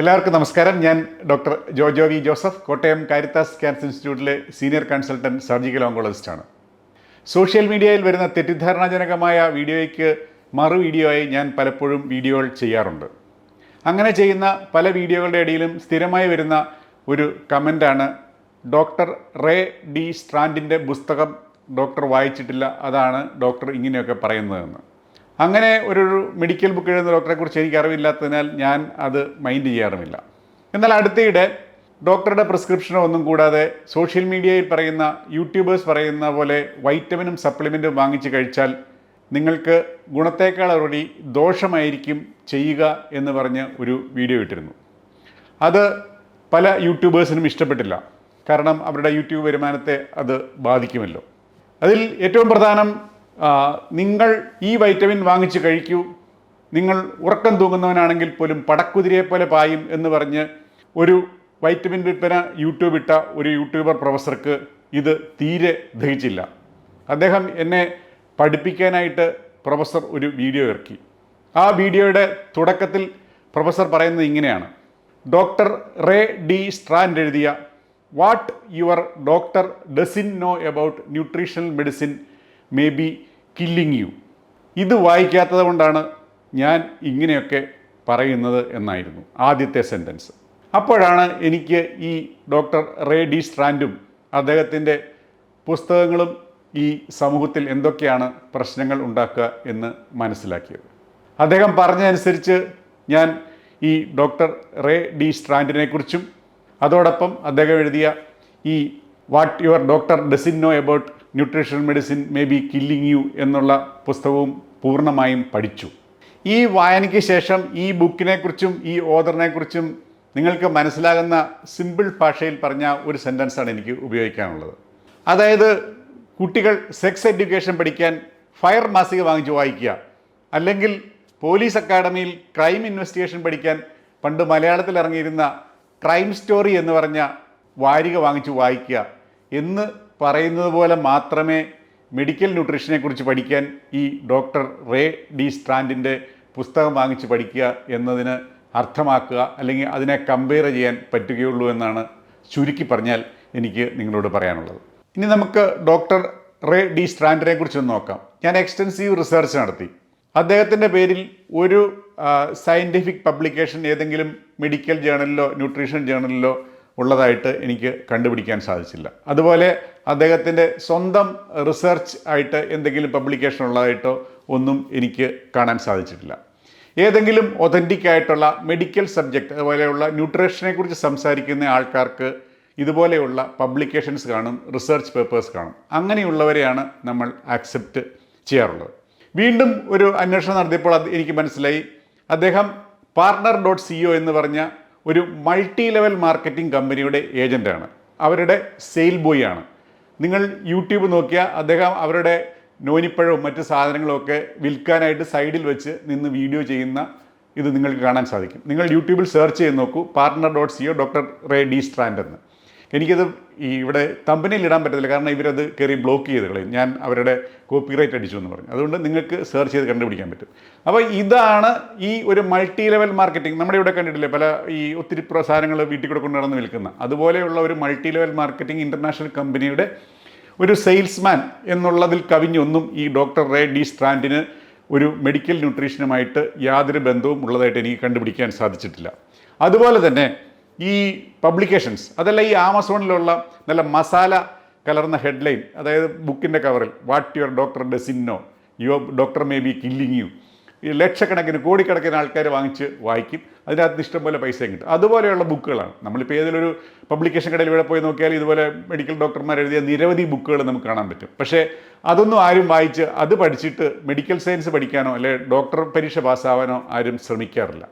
എല്ലാവർക്കും നമസ്കാരം. ഞാൻ doctor Jojo V Joseph Kottayam Caritas cancer ഇൻസ്റ്റിറ്റ്യൂട്ടിലെ സീനിയർ കൺസൾട്ടന്റ് സർജിക്കൽ ഓങ്കോളജിസ്റ്റാണ് സോഷ്യൽ മീഡിയയിൽ വരുന്ന തെറ്റിദ്ധാരണാജനകമായ വീഡിയോയ്ക്ക് മറു വീഡിയോയായി ഞാൻ പലപ്പോഴും വീഡിയോകൾ ചെയ്യാറുണ്ട്. അങ്ങനെ ചെയ്യുന്ന പല വീഡിയോകളുടെ ഇടയിലും സ്ഥിരമായി വരുന്ന ഒരു കമന്റാണ് ഡോക്ടർ റേ ഡി സ്ട്രാൻഡിന്റെ പുസ്തകം ഡോക്ടർ വായിച്ചിട്ടില്ല അതാണ് ഡോക്ടർ ഇങ്ങനെയൊക്കെ പറയുന്നതെന്ന്. അങ്ങനെ ഒരു മെഡിക്കൽ ബുക്ക് എഴുതുന്ന ഡോക്ടറെ കുറിച്ച് എനിക്ക് അറിവില്ലാത്തതിനാൽ ഞാൻ അത് മൈൻഡ് ചെയ്യാറുമില്ല. എന്നാൽ അടുത്തിടെ ഡോക്ടറുടെ പ്രിസ്ക്രിപ്ഷനോ ഒന്നും കൂടാതെ സോഷ്യൽ മീഡിയയിൽ പറയുന്ന യൂട്യൂബേഴ്സ് പറയുന്ന പോലെ വൈറ്റമിനും സപ്ലിമെന്റും വാങ്ങിച്ച് കഴിച്ചാൽ നിങ്ങൾക്ക് ഗുണത്തേക്കാൾ ഉപരി ദോഷമായിരിക്കും ചെയ്യുക എന്ന് പറഞ്ഞ് ഒരു വീഡിയോ ഇട്ടിരുന്നു. അത് പല യൂട്യൂബേഴ്സിനും ഇഷ്ടപ്പെട്ടില്ല. കാരണം അവരുടെ യൂട്യൂബ് വരുമാനത്തെ അത് ബാധിക്കുമല്ലോ. അതിൽ ഏറ്റവും പ്രധാനം നിങ്ങൾ ഈ വൈറ്റമിൻ വാങ്ങിച്ച് കഴിക്കൂ. നിങ്ങൾ ഉറക്കം തൂങ്ങുന്നവനാണെങ്കിൽ പോലും പടക്കുതിരയെ പോലെ പായും എന്ന് പറഞ്ഞ് ഒരു വൈറ്റമിൻ വിൽപ്പന യൂട്യൂബ് ഇട്ട ഒരു യൂട്യൂബർ പ്രൊഫസർക്ക് ഇത് തീരെ ദഹിച്ചില്ല. അദ്ദേഹം എന്നെ പഠിപ്പിക്കാനായിട്ട് പ്രൊഫസർ ഒരു വീഡിയോ ഇറക്കി. ആ വീഡിയോയുടെ തുടക്കത്തിൽ പ്രൊഫസർ പറയുന്നത് ഇങ്ങനെയാണ്. ഡോക്ടർ റേ ഡി സ്ട്രാൻഡ് എഴുതിയ what your doctor doesn't know about nutritional medicine may be killing you ഇത് വായിക്കാത്തത് കൊണ്ടാണ് ഞാൻ ഇങ്ങനെയൊക്കെ പറയുന്നത് എന്നായിരുന്നു ആദ്യത്തെ സെന്റൻസ് അപ്പോഴാണ് എനിക്ക് ഈ ഡോക്ടർ റേ ഡി സ്ട്രാൻഡും അദ്ദേഹത്തിന്റെ പുസ്തകങ്ങളും ഈ സമൂഹത്തിൽ എന്തൊക്കെയാണ് പ്രശ്നങ്ങൾ ഉണ്ടാക്കുക എന്ന് മനസ്സിലാക്കിയത്. അദ്ദേഹം പറഞ്ഞതനുസരിച്ച് ഞാൻ ഈ ഡോക്ടർ റേ ഡി സ്ട്രാൻഡിനെ കുറിച്ചും അതോടൊപ്പം അദ്ദേഹം എഴുതിയ ഈ what your doctor doesn't know about nutritional medicine may be killing you എന്നുള്ള പുസ്തകവും പൂർണമായും പഠിച്ചു. ഈ വായനയ്ക്ക് ശേഷം ഈ ബുക്കിനെക്കുറിച്ചും ഈ ഓദറിനെക്കുറിച്ചും നിങ്ങൾക്ക് മനസ്സിലാകുന്ന സിമ്പിൾ ഭാഷയിൽ പറഞ്ഞ ഒരു സെന്റൻസാണ് എനിക്ക് ഉപയോഗിക്കാനുള്ളത്. അതായത് കുട്ടികൾ സെക്സ് എഡ്യൂക്കേഷൻ പഠിക്കാൻ ഫയർ മാസിക വാങ്ങിച്ച് വായിക്കുക. അല്ലെങ്കിൽ പോലീസ് അക്കാഡമിയിൽ ക്രൈം ഇൻവെസ്റ്റിഗേഷൻ പഠിക്കാൻ പണ്ട് മലയാളത്തിൽ ഇറങ്ങിയിരുന്ന ക്രൈം സ്റ്റോറി എന്ന് പറഞ്ഞ വാരിക വാങ്ങിച്ച് വായിക്കുക എന്ന് പറയുന്നത് പോലെ മാത്രമേ മെഡിക്കൽ ന്യൂട്രീഷനെ കുറിച്ച് പഠിക്കാൻ ഈ ഡോക്ടർ റേ ഡി സ്ട്രാൻഡിന്റെ പുസ്തകം വാങ്ങിച്ച് പഠിക്കുക എന്നതിന് അർത്ഥമാക്കുക അല്ലെങ്കിൽ അതിനെ കമ്പയർ ചെയ്യാൻ പറ്റുകയുള്ളൂ എന്നാണ് ചുരുക്കി പറഞ്ഞാൽ എനിക്ക് നിങ്ങളോട് പറയാനുള്ളത്. ഇനി നമുക്ക് ഡോക്ടർ റേ ഡി സ്ട്രാൻഡിനെ കുറിച്ച് നോക്കാം. ഞാൻ എക്സ്റ്റൻസീവ് റിസർച്ച് നടത്തി. അദ്ദേഹത്തിന്റെ പേരിൽ ഒരു സയന്റിഫിക് പബ്ലിക്കേഷൻ ഏതെങ്കിലും മെഡിക്കൽ ജേണലിലോ ന്യൂട്രീഷൻ ജേണലിലോ ഉള്ളതായിട്ട് എനിക്ക് കണ്ടുപിടിക്കാൻ സാധിച്ചില്ല. അതുപോലെ അദ്ദേഹത്തിന്റെ സ്വന്തം റിസർച്ച് ആയിട്ട് എന്തെങ്കിലും പബ്ലിക്കേഷൻ ഉള്ളതായിട്ടോ ഒന്നും എനിക്ക് കാണാൻ സാധിച്ചിട്ടില്ല. ഏതെങ്കിലും ഒതന്റിക് ആയിട്ടുള്ള മെഡിക്കൽ സബ്ജക്റ്റ് അതുപോലെയുള്ള ന്യൂട്രീഷനെ കുറിച്ച് സംസാരിക്കുന്ന ആൾക്കാർക്ക് ഇതുപോലെയുള്ള പബ്ലിക്കേഷൻസ് കാണും റിസർച്ച് പേപ്പേഴ്സ് കാണും. അങ്ങനെയുള്ളവരെയാണ് നമ്മൾ ആക്സെപ്റ്റ് ചെയ്യാറുള്ളത്. വീണ്ടും ഒരു അന്വേഷണം നടത്തിയപ്പോൾ അത് എനിക്ക് മനസ്സിലായി. അദ്ദേഹം പാർട്ണർ ഡോട്ട് സി എന്ന് പറഞ്ഞ ഒരു മൾട്ടി ലെവൽ മാർക്കറ്റിംഗ് കമ്പനിയുടെ ഏജന്റാണ് അവരുടെ സെയിൽ ബോയ് ആണ്. നിങ്ങൾ യൂട്യൂബ് നോക്കിയാൽ അദ്ദേഹം അവരുടെ നോനിപ്പഴവും മറ്റ് സാധനങ്ങളും ഒക്കെ വിൽക്കാനായിട്ട് സൈഡിൽ വെച്ച് നിന്ന് വീഡിയോ ചെയ്യുന്ന ഇത് നിങ്ങൾക്ക് കാണാൻ സാധിക്കും. നിങ്ങൾ യൂട്യൂബിൽ സെർച്ച് ചെയ്ത് നോക്കൂ partner dot C O doctor Ray D Strand എന്ന്. എനിക്കത് ഈ ഇവിടെ തമ്പനിയിൽ ഇടാൻ പറ്റത്തില്ല. കാരണം ഇവരത് കയറി ബ്ലോക്ക് ചെയ്ത് കളയും. ഞാൻ അവരുടെ കോപ്പിറൈറ്റ് അടിച്ചു എന്ന് പറഞ്ഞു. അതുകൊണ്ട് നിങ്ങൾക്ക് സെർച്ച് ചെയ്ത് കണ്ടുപിടിക്കാൻ പറ്റും. അപ്പോൾ ഇതാണ് ഈ ഒരു മൾട്ടി ലെവൽ മാർക്കറ്റിംഗ്. നമ്മുടെ ഇവിടെ കണ്ടിട്ടില്ലേ? പല ഈ ഒത്തിരി സാധനങ്ങൾ വീട്ടിൽ കൂടെ കൊണ്ട് നടന്ന് വിൽക്കുന്ന. അതുപോലെയുള്ള ഒരു മൾട്ടി ലെവൽ മാർക്കറ്റിംഗ് ഇന്റർനാഷണൽ കമ്പനിയുടെ ഒരു സെയിൽസ്മാൻ എന്നുള്ളതിൽ കവിഞ്ഞൊന്നും ഈ ഡോക്ടർ റേ ഡി സ്ട്രാൻഡിന് ഒരു മെഡിക്കൽ ന്യൂട്രീഷനുമായിട്ട് യാതൊരു ബന്ധവും ഉള്ളതായിട്ട് എനിക്ക് കണ്ടുപിടിക്കാൻ സാധിച്ചിട്ടില്ല. അതുപോലെ തന്നെ ഈ പബ്ലിക്കേഷൻസ് അതല്ല ഈ ആമസോണിലുള്ള നല്ല മസാല കലർന്ന ഹെഡ്ലൈൻ അതായത് ബുക്കിന്റെ കവറിൽ what your doctor doesn't know your doctor may be killing you ഈ ലക്ഷക്കണക്കിന് കോടിക്കണക്കിന് ആൾക്കാർ വാങ്ങിച്ച് വായിക്കും. അതിനകത്ത് ഇഷ്ടംപോലെ പൈസയും കിട്ടും. അതുപോലെയുള്ള ബുക്കുകളാണ്. നമ്മളിപ്പോൾ ഒരു പബ്ലിക്കേഷൻ കടയിൽ ഇവിടെ പോയി നോക്കിയാൽ ഇതുപോലെ മെഡിക്കൽ ഡോക്ടർമാർ എഴുതിയ നിരവധി ബുക്കുകൾ നമുക്ക് കാണാൻ പറ്റും. പക്ഷേ അതൊന്നും ആരും വായിച്ച് അത് പഠിച്ചിട്ട് മെഡിക്കൽ സയൻസ് പഠിക്കാനോ അല്ലെ ഡോക്ടർ പരീക്ഷ പാസ്സാവാനോ ആരും ശ്രമിക്കാറില്ല.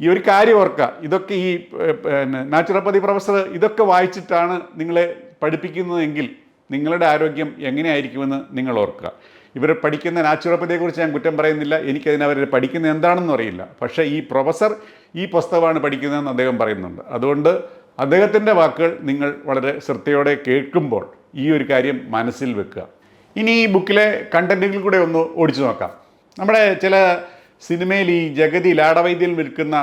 ഈ ഒരു കാര്യം ഓർക്കുക. ഇതൊക്കെ ഈ പിന്നെ നാച്ചുറോപ്പതി പ്രൊഫസർ ഇതൊക്കെ വായിച്ചിട്ടാണ് നിങ്ങളെ പഠിപ്പിക്കുന്നതെങ്കിൽ നിങ്ങളുടെ ആരോഗ്യം എങ്ങനെയായിരിക്കുമെന്ന് നിങ്ങൾ ഓർക്കുക. ഇവർ പഠിക്കുന്ന നാച്ചുറോപ്പതിയെക്കുറിച്ച് ഞാൻ കുറ്റം പറയുന്നില്ല. എനിക്കതിന് അവർ പഠിക്കുന്നത് എന്താണെന്ന് അറിയില്ല. പക്ഷേ ഈ പ്രൊഫസർ ഈ പുസ്തകമാണ് പഠിക്കുന്നതെന്ന് അദ്ദേഹം പറയുന്നുണ്ട്. അതുകൊണ്ട് അദ്ദേഹത്തിന്റെ വാക്കുകൾ നിങ്ങൾ വളരെ ശ്രദ്ധയോടെ കേൾക്കുമ്പോൾ ഈ ഒരു കാര്യം മനസ്സിൽ വെക്കുക. ഇനി ഈ ബുക്കിലെ കണ്ടന്റുകൾ കൂടെ ഒന്ന് ഓടിച്ചു നോക്കാം. നമ്മുടെ ചില സിനിമയിൽ ഈ ജഗതി ലാടവൈദ്യൽ വിൽക്കുന്ന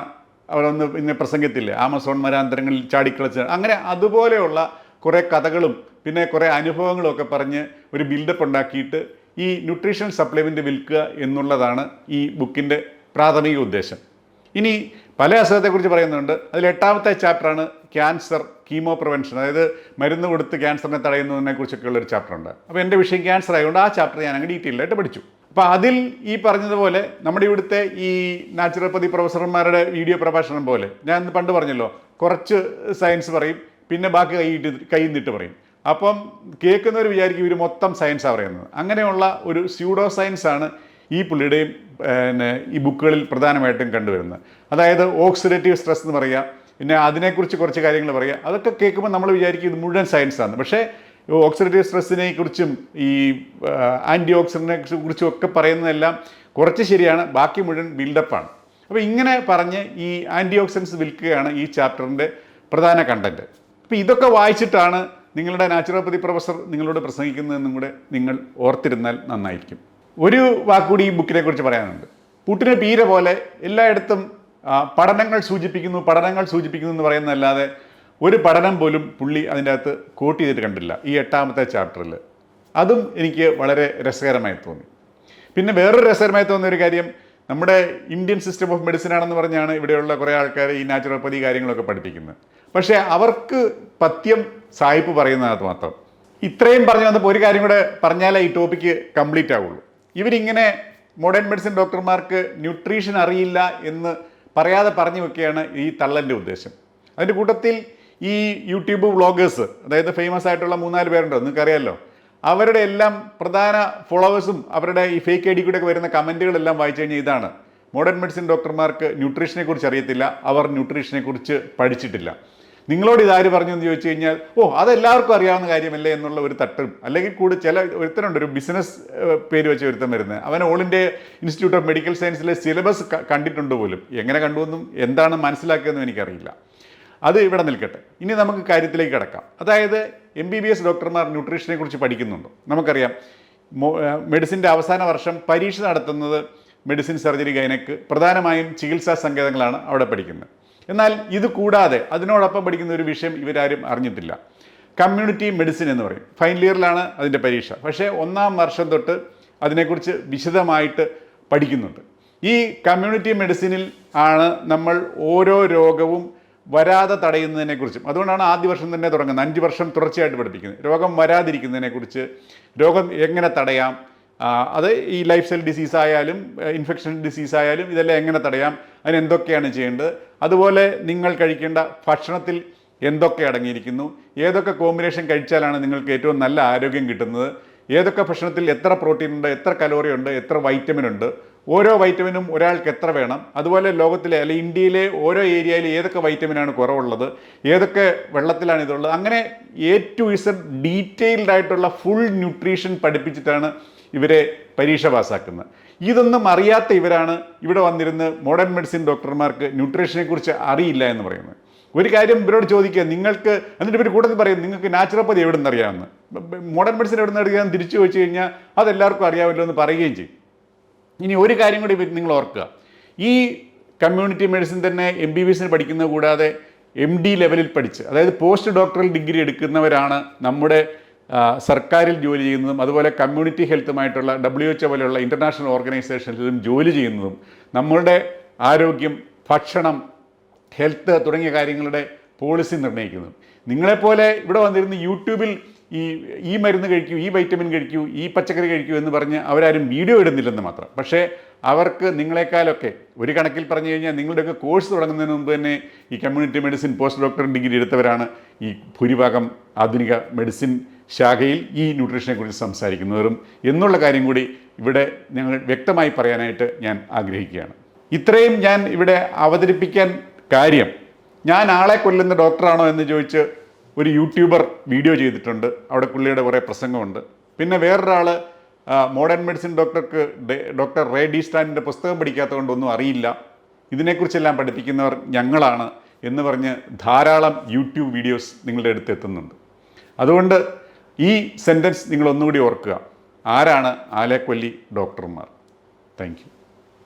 അവരൊന്ന് പിന്നെ പ്രസംഗത്തില്ലേ. ആമസോൺ മരാന്തരങ്ങളിൽ ചാടിക്കളിച്ച്. അങ്ങനെ അതുപോലെയുള്ള കുറേ കഥകളും പിന്നെ കുറേ അനുഭവങ്ങളും ഒക്കെ പറഞ്ഞ് ഒരു ബിൽഡപ്പ് ഉണ്ടാക്കിയിട്ട് ഈ ന്യൂട്രീഷൻ സപ്ലിമെന്റ് വിൽക്കുക എന്നുള്ളതാണ് ഈ ബുക്കിന്റെ പ്രാഥമിക ഉദ്ദേശം. ഇനി പല അസുഖത്തെക്കുറിച്ച് പറയുന്നുണ്ട്. അതിൽ എട്ടാമത്തെ ചാപ്റ്ററാണ് ക്യാൻസർ കീമോ പ്രിവെൻഷൻ അതായത് മരുന്ന് കൊടുത്ത് ക്യാൻസറിനെ തടയുന്നതിനെ കുറിച്ചൊക്കെയുള്ള ഒരു ചാപ്റ്റർ ഉണ്ട്. അപ്പോൾ എന്റെ വിഷയം ക്യാൻസർ ആയതുകൊണ്ട് ആ ചാപ്റ്റർ ഞാൻ അങ്ങ് ഡീറ്റെയിൽ ആയിട്ട് പഠിച്ചു. അപ്പോൾ അതിൽ ഈ പറഞ്ഞതുപോലെ നമ്മുടെ ഇവിടുത്തെ ഈ നാച്ചുറോപ്പതി പ്രൊഫസർമാരുടെ വീഡിയോ പ്രഭാഷണം പോലെ ഞാൻ പണ്ട് പറഞ്ഞല്ലോ കുറച്ച് സയൻസ് പറയും പിന്നെ ബാക്കി കൈയിട്ട് കൈ പറയും. അപ്പം കേൾക്കുന്നവർ വിചാരിക്കും ഇവർ മൊത്തം സയൻസാണ് പറയുന്നത്. അങ്ങനെയുള്ള ഒരു സ്യൂഡോ സയൻസ് ആണ് ഈ പുള്ളിയുടെയും പിന്നെ ഈ ബുക്കുകളിൽ പ്രധാനമായിട്ടും കണ്ടുവരുന്നത്. അതായത് ഓക്സിഡേറ്റീവ് സ്ട്രെസ് എന്ന് പറയുക പിന്നെ അതിനെക്കുറിച്ച് കുറച്ച് കാര്യങ്ങൾ പറയുക അതൊക്കെ കേൾക്കുമ്പോൾ നമ്മൾ വിചാരിക്കും ഇത് മുഴുവൻ സയൻസാണ് പക്ഷേ ഓക്സിഡേറ്റീവ് സ്ട്രെസ്സിനെ കുറിച്ചും ഈ ആന്റി ഓക്സിഡന്റിനെ കുറിച്ചും ഒക്കെ പറയുന്നതെല്ലാം കുറച്ച് ശരിയാണ് ബാക്കി മുഴുവൻ ബിൽഡപ്പാണ് അപ്പോൾ ഇങ്ങനെ പറഞ്ഞ് ഈ ആന്റി ഓക്സിഡൻസ് വിൽക്കുകയാണ് ഈ ചാപ്റ്ററിന്റെ പ്രധാന കണ്ടന്റ് അപ്പോൾ ഇതൊക്കെ വായിച്ചിട്ടാണ് നിങ്ങളുടെ നാച്ചുറോപ്പതി പ്രൊഫസർ നിങ്ങളോട് പ്രസംഗിക്കുന്നതെന്നും കൂടെ നിങ്ങൾ ഓർത്തിരുന്നാൽ നന്നായിരിക്കും. ഒരു വാക്കുകൂടി ഈ ബുക്കിനെ കുറിച്ച് പറയാനുണ്ട്. പുട്ടിന് പീര പോലെ എല്ലായിടത്തും പഠനങ്ങൾ സൂചിപ്പിക്കുന്നു പഠനങ്ങൾ സൂചിപ്പിക്കുന്നു എന്ന് പറയുന്നതല്ലാതെ ഒരു പഠനം പോലും പുള്ളി അതിന്റെ അകത്ത് കോട്ട് ചെയ്തിട്ട് കണ്ടില്ല ഈ എട്ടാമത്തെ ചാപ്റ്ററിൽ അതും എനിക്ക് വളരെ രസകരമായി തോന്നി. പിന്നെ വേറൊരു രസകരമായി തോന്നിയ ഒരു കാര്യം നമ്മുടെ ഇന്ത്യൻ സിസ്റ്റം ഓഫ് മെഡിസിൻ ആണെന്ന് പറഞ്ഞാണ് ഇവിടെയുള്ള കുറേ ആൾക്കാർ ഈ നാച്ചുറോപ്പതി കാര്യങ്ങളൊക്കെ പഠിപ്പിക്കുന്നത്. പക്ഷേ അവർക്ക് പത്യം സായിപ്പ് പറയുന്നതിനകത്ത് മാത്രം. ഇത്രയും പറഞ്ഞു വന്നപ്പോൾ ഒരു കാര്യം കൂടെ പറഞ്ഞാലേ ഈ ടോപ്പിക്ക് കംപ്ലീറ്റ് ആവുള്ളൂ. ഇവരിങ്ങനെ മോഡേൺ മെഡിസിൻ ഡോക്ടർമാർക്ക് ന്യൂട്രീഷൻ അറിയില്ല എന്ന് പറയാതെ പറഞ്ഞു വെക്കുകയാണ് ഈ തള്ളന്റെ ഉദ്ദേശം. അതിന്റെ കൂട്ടത്തിൽ ഈ യൂട്യൂബ് വ്ളോഗേഴ്സ് അതായത് ഫേമസ് ആയിട്ടുള്ള മൂന്നാൽ പേരുണ്ട് നിങ്ങൾക്ക് നിങ്ങൾക്കറിയാമല്ലോ അവരുടെ എല്ലാം പ്രധാന ഫോളോവേഴ്സും അവരുടെ ഈ ഫേക്ക് ഐ ഡി കൂടെ വരുന്ന കമന്റുകളെല്ലാം വായിച്ചു കഴിഞ്ഞാൽ ഇതാണ്. മോഡേൺ മെഡിസിൻ ഡോക്ടർമാർക്ക് ന്യൂട്രീഷനെ കുറിച്ച് അറിയത്തില്ല അവർ ന്യൂട്രീഷനെ കുറിച്ച് പഠിച്ചിട്ടില്ല. നിങ്ങളോട് ഇതാര് പറഞ്ഞു എന്ന് ചോദിച്ചു കഴിഞ്ഞാൽ ഓ അതെല്ലാവർക്കും അറിയാവുന്ന കാര്യമല്ലേ എന്നുള്ള ഒരു തട്ടും. അല്ലെങ്കിൽ കൂടി ചില ഒരുത്തനുണ്ട് ഒരു ബിസിനസ് പേര് വെച്ച് ഒരുത്തൻ വരുന്നത്. അവൻ all India institute of medical സയൻസിലെ syllabus കണ്ടിട്ടുണ്ട് പോലും. എങ്ങനെ കണ്ടുവെന്നും എന്താണ് മനസ്സിലാക്കിയതെന്നും എനിക്കറിയില്ല. അത് ഇവിടെ നിൽക്കട്ടെ. ഇനി നമുക്ക് കാര്യത്തിലേക്ക് കിടക്കാം. അതായത് എം ബി ബി എസ് ഡോക്ടർമാർ ന്യൂട്രീഷനെ കുറിച്ച് പഠിക്കുന്നുണ്ട്? നമുക്കറിയാം. മെഡിസിന്റെ അവസാന വർഷം പരീക്ഷ നടത്തുന്നത് മെഡിസിൻ സർജറി ഗൈനക്ക് പ്രധാനമായും ചികിത്സാ സങ്കേതങ്ങളാണ് അവിടെ പഠിക്കുന്നത്. എന്നാൽ ഇത് കൂടാതെ അതിനോടൊപ്പം പഠിക്കുന്ന ഒരു വിഷയം ഇവരാരും അറിഞ്ഞിട്ടില്ല. കമ്മ്യൂണിറ്റി മെഡിസിൻ എന്ന് പറയും. ഫൈനൽ ഇയറിലാണ് അതിന്റെ പരീക്ഷ. പക്ഷേ ഒന്നാം വർഷം തൊട്ട് അതിനെക്കുറിച്ച് വിശദമായിട്ട് പഠിക്കുന്നുണ്ട്. ഈ കമ്മ്യൂണിറ്റി മെഡിസിനിൽ ആണ് നമ്മൾ ഓരോ രോഗവും വരാതെ തടയുന്നതിനെക്കുറിച്ചും. അതുകൊണ്ടാണ് ആദ്യ വർഷം തന്നെ തുടങ്ങുന്നത്. അഞ്ച് വർഷം തുടർച്ചയായിട്ട് പഠിപ്പിക്കുന്നത്. രോഗം വരാതിരിക്കുന്നതിനെക്കുറിച്ച് രോഗം എങ്ങനെ തടയാം? അത് ഈ ലൈഫ് സ്റ്റൈൽ ഡിസീസ് ആയാലും ഇൻഫെക്ഷൻ ഡിസീസ് ആയാലും ഇതെല്ലാം എങ്ങനെ തടയാം? അതിന് എന്തൊക്കെയാണ് ചെയ്യേണ്ടത്? അതുപോലെ നിങ്ങൾ കഴിക്കേണ്ട ഭക്ഷണത്തിൽ എന്തൊക്കെ അടങ്ങിയിരിക്കുന്നു? ഏതൊക്കെ കോമ്പിനേഷൻ കഴിച്ചാലാണ് നിങ്ങൾക്ക് ഏറ്റവും നല്ല ആരോഗ്യം കിട്ടുന്നത്? ഏതൊക്കെ ഭക്ഷണത്തിൽ എത്ര പ്രോട്ടീൻ ഉണ്ട് എത്ര കലോറി ഉണ്ട് എത്ര വൈറ്റമിൻ ഉണ്ട്? ഓരോ വൈറ്റമിനും ഒരാൾക്ക് എത്ര വേണം? അതുപോലെ ലോകത്തിലെ അല്ലെങ്കിൽ ഇന്ത്യയിലെ ഓരോ ഏരിയയിൽ ഏതൊക്കെ വൈറ്റമിനാണ് കുറവുള്ളത്? ഏതൊക്കെ വെള്ളത്തിലാണ് ഇതുള്ളത്? അങ്ങനെ എ ടു ഇസഡ് ഡീറ്റെയിൽഡ് ആയിട്ടുള്ള ഫുൾ ന്യൂട്രീഷൻ പഠിപ്പിച്ചിട്ടാണ് ഇവരെ പരീക്ഷ പാസ്സാക്കുന്നത്. ഇതൊന്നും അറിയാത്ത ഇവരാണ് ഇവിടെ വന്നിരുന്ന് മോഡേൺ മെഡിസിൻ ഡോക്ടർമാർക്ക് ന്യൂട്രീഷനെക്കുറിച്ച് അറിയില്ല എന്ന് പറയുന്നത്. ഒരു കാര്യം ഇവരോട് ചോദിക്കുക നിങ്ങൾക്ക് എന്നിട്ട് ഇവർ കൂടുതൽ പറയും നിങ്ങൾക്ക് നാച്ചുറോപ്പതി എവിടെ നിന്ന് അറിയാമെന്ന് മോഡേൺ മെഡിസിൻ എവിടെ നിന്ന് അറിയാമെന്ന് തിരിച്ചു ചോദിച്ചു കഴിഞ്ഞാൽ അതെല്ലാവർക്കും അറിയാമല്ലോ എന്ന് പറയുകയും ചെയ്യും. ഇനി ഒരു കാര്യം കൂടി നിങ്ങൾ ഓർക്കുക. ഈ കമ്മ്യൂണിറ്റി മെഡിസിൻ തന്നെ എം ബി ബി എസിന് പഠിക്കുന്നത് കൂടാതെ എം ഡി ലെവലിൽ പഠിച്ച് അതായത് പോസ്റ്റ് ഡോക്ടറൽ ഡിഗ്രി എടുക്കുന്നവരാണ് നമ്മുടെ സർക്കാരിൽ ജോലി ചെയ്യുന്നതും അതുപോലെ കമ്മ്യൂണിറ്റി ഹെൽത്തുമായിട്ടുള്ള ഡബ്ല്യു എച്ച് പോലെയുള്ള ഇന്റർനാഷണൽ ഓർഗനൈസേഷനിലും ജോലി ചെയ്യുന്നതും നമ്മളുടെ ആരോഗ്യം ഭക്ഷണം ഹെൽത്ത് തുടങ്ങിയ കാര്യങ്ങളുടെ പോളിസി നിർണയിക്കുന്നതും. നിങ്ങളെപ്പോലെ ഇവിടെ വന്നിരുന്ന യൂട്യൂബിൽ ഈ ഈ മരുന്ന് കഴിക്കൂ ഈ വൈറ്റമിൻ കഴിക്കൂ ഈ പച്ചക്കറി കഴിക്കൂ എന്ന് പറഞ്ഞ് അവരാരും വീഡിയോ ഇടുന്നില്ലെന്ന് മാത്രം. പക്ഷേ അവർക്ക് നിങ്ങളെക്കാളൊക്കെ ഒരു കണക്കിൽ പറഞ്ഞു കഴിഞ്ഞാൽ നിങ്ങളുടെയൊക്കെ കോഴ്സ് തുടങ്ങുന്നതിന് മുമ്പ് തന്നെ ഈ community medicine post doctor degree എടുത്തവരാണ് ഈ ഭൂരിഭാഗം ആധുനിക മെഡിസിൻ ശാഖയിൽ ഈ ന്യൂട്രീഷനെ കുറിച്ച് സംസാരിക്കുന്നവരും. എന്നുള്ള കാര്യം കൂടി ഇവിടെ ഞങ്ങൾ വ്യക്തമായി പറയാനായിട്ട് ഞാൻ ആഗ്രഹിക്കുകയാണ്. ഇത്രയും ഞാൻ ഇവിടെ അവതരിപ്പിക്കാൻ കാര്യം ഞാൻ ആളെ കൊല്ലുന്ന ഡോക്ടറാണോ എന്ന് ചോദിച്ച് ഒരു യൂട്യൂബർ വീഡിയോ ചെയ്തിട്ടുണ്ട്. അവിടെ പുള്ളിയുടെ കുറേ പ്രസംഗമുണ്ട്. പിന്നെ വേറൊരാൾ മോഡേൺ മെഡിസിൻ ഡോക്ടർക്ക് ഡോക്ടർ റേ ഡി സ്റ്റാനിന്റെ പുസ്തകം പഠിക്കാത്തതുകൊണ്ട് ഒന്നും അറിയില്ല. ഇതിനെക്കുറിച്ചെല്ലാം പഠിപ്പിക്കുന്നവർ ഞങ്ങളാണ് എന്ന് പറഞ്ഞ് ധാരാളം യൂട്യൂബ് വീഡിയോസ് നിങ്ങളുടെ അടുത്ത് എത്തുന്നുണ്ട്. അതുകൊണ്ട് ഈ സെന്റൻസ് നിങ്ങൾ ഒന്നുകൂടി ഓർക്കുക. ആരാണ് ആലേക്കൊല്ലി ഡോക്ടർമാർ താങ്ക്